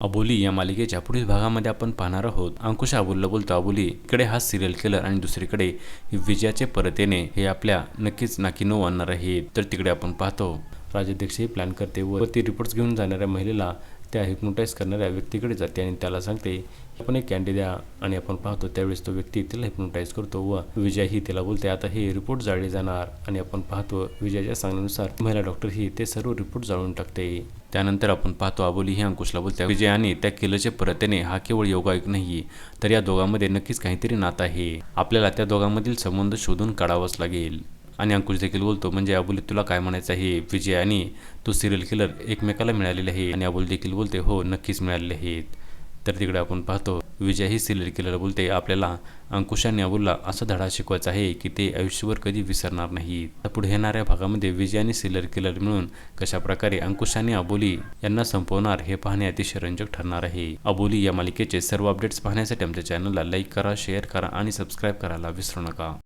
अबोली या मालिकेच्या पुढील भागामध्ये आपण पाहणार आहोत. अंकुश अबोलीला बोलतो अबोली इकडे हा सिरियल किलर आणि दुसरीकडे विजयाचे परत येणे हे आपल्या नक्कीच नाकी नो आणणार आहे तर तिकडे आपण पाहतो. राजाध्यक्ष हे प्लॅन करते व ती रिपोर्ट्स घेऊन जाणाऱ्या महिलेला त्या हिप्नोटाईज करणाऱ्या व्यक्तीकडे जाते आणि त्याला सांगते आपण एक कॅन्डी द्या आणि आपण पाहतो त्यावेळेस तो व्यक्ती तिला हिप्नोटाईज करतो व विजय ही तिला बोलते आता हे रिपोर्ट जाळले जाणार आणि आपण पाहतो विजयाच्या सांगण्यानुसार महिला डॉक्टर ही ते सर्व रिपोर्ट जाळून टाकते. त्यानंतर आपण पाहतो अबोली ही अंकुशला बोलते विजय आणि त्या किलरचे परत येणे हा केवळ योगायोग नाही तर या दोघांमध्ये नक्कीच काहीतरी नातं आहे. आपल्याला त्या दोघांमधील संबंध शोधून काढावाच लागेल. आणि अंकुश देखील बोलतो म्हणजे अबोली तुला काय म्हणायचं आहे? विजय आणि तो सिरियल किलर एकमेकाला मिळालेले आहे आणि अबोली देखील बोलते हो नक्कीच मिळालेले आहेत. तर तिकडे आपण पाहतो विजय ही सिरियल किलर बोलते आपल्याला अंकुश आणि अबुलला असा धडा शिकवायचा आहे की ते आयुष्यभर कधी विसरणार नाहीत. पुढे येणाऱ्या भागामध्ये विजय आणि सिरियल किलर मिळून कशाप्रकारे अंकुश आणि अबोली यांना संपवणार हे पाहणे अतिशय रंजक ठरणार आहे. अबोली या मालिकेचे सर्व अपडेट्स पाहण्यासाठी आमच्या चॅनलला लाईक करा शेअर करा आणि सबस्क्राईब करायला विसरू नका.